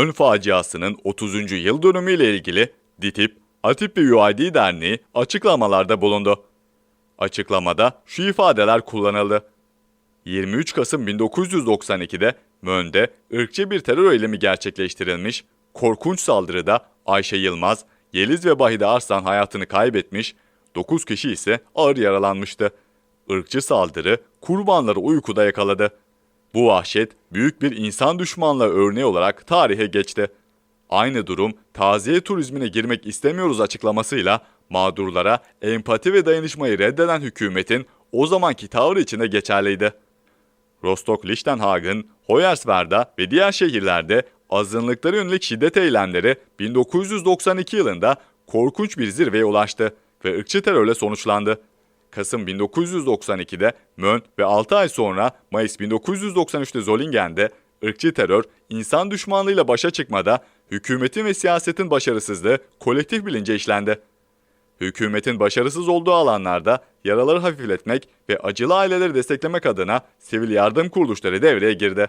Ön faciasının 30. yıl dönümü ile ilgili DİTİB, ATİP ve UID Derneği açıklamalarda bulundu. Açıklamada şu ifadeler kullanıldı. 23 Kasım 1992'de Mön'de ırkçı bir terör eylemi gerçekleştirilmiş, korkunç saldırıda Ayşe Yılmaz, Yeliz ve Bahide Arslan hayatını kaybetmiş, 9 kişi ise ağır yaralanmıştı. Irkçı saldırı kurbanları uykuda yakaladı. Bu vahşet büyük bir insan düşmanlığı örneği olarak tarihe geçti. Aynı durum taziye turizmine girmek istemiyoruz açıklamasıyla mağdurlara empati ve dayanışmayı reddeden hükümetin o zamanki tavrı içinde geçerliydi. Rostock-Lichtenhagen, Hoyerswerda ve diğer şehirlerde azınlıklara yönelik şiddet eylemleri 1992 yılında korkunç bir zirveye ulaştı ve ırkçı terörle sonuçlandı. Kasım 1992'de Mön ve 6 ay sonra Mayıs 1993'te Zollingen'de ırkçı terör, insan düşmanlığıyla başa çıkmada hükümetin ve siyasetin başarısızlığı kolektif bilince işlendi. Hükümetin başarısız olduğu alanlarda yaraları hafifletmek ve acılı aileleri desteklemek adına sivil yardım kuruluşları devreye girdi.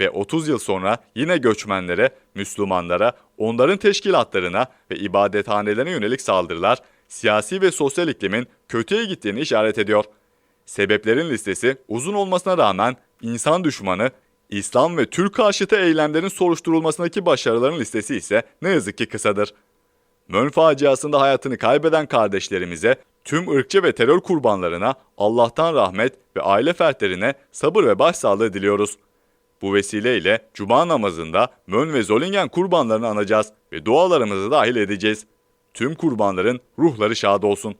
Ve 30 yıl sonra yine göçmenlere, Müslümanlara, onların teşkilatlarına ve ibadethanelerine yönelik saldırılar siyasi ve sosyal iklimin kötüye gittiğini işaret ediyor. Sebeplerin listesi uzun olmasına rağmen insan düşmanı, İslam ve Türk karşıtı eylemlerin soruşturulmasındaki başarıların listesi ise ne yazık ki kısadır. Mön faciasında hayatını kaybeden kardeşlerimize, tüm ırkçı ve terör kurbanlarına Allah'tan rahmet ve aile fertlerine sabır ve başsağlığı diliyoruz. Bu vesileyle Cuma namazında Mön ve Zolingen kurbanlarını anacağız ve dualarımızı dahil edeceğiz. Tüm kurbanların ruhları şad olsun.